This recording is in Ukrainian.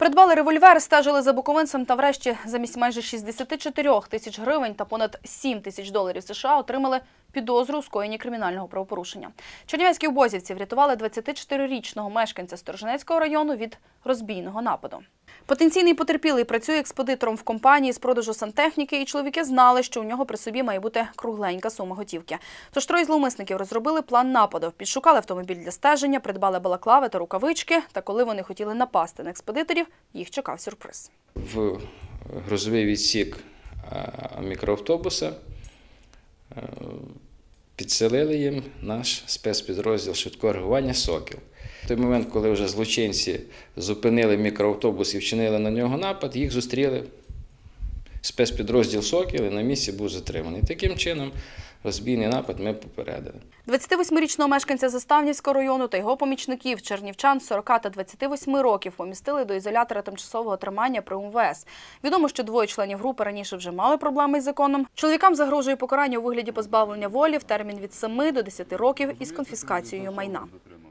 Придбали револьвер, стежили за буковинцем та врешті замість майже 64 тисяч гривень та понад 7 тисяч доларів США отримали підозру у скоєнні кримінального правопорушення. Чернівецькі обозівці врятували 24-річного мешканця Сторожинецького району від розбійного нападу. Потенційний потерпілий працює експедитором в компанії з продажу сантехніки, і чоловіки знали, що у нього при собі має бути кругленька сума готівки. Тож троє зловмисників розробили план нападу, підшукали автомобіль для стеження, придбали балаклави та рукавички. Та коли вони хотіли напасти на експедиторів, їх чекав сюрприз. в грузовий відсік е, мікроавтобуса е, підселили їм наш спецпідрозділ швидкого реагування Сокіл. Той момент, коли вже злочинці зупинили мікроавтобус і вчинили на нього напад, їх зустріли спецпідрозділ Сокіл і на місці був затриманий. Таким чином, розбійний напад ми попередили. 28-річного мешканця Заставнівського району та його помічників чернівчан 40 та 28 років помістили до ізолятора тимчасового тримання при УМВС. Відомо, що двоє членів групи раніше вже мали проблеми із законом. Чоловікам загрожує покарання у вигляді позбавлення волі в термін від 7 до 10 років із конфіскацією майна.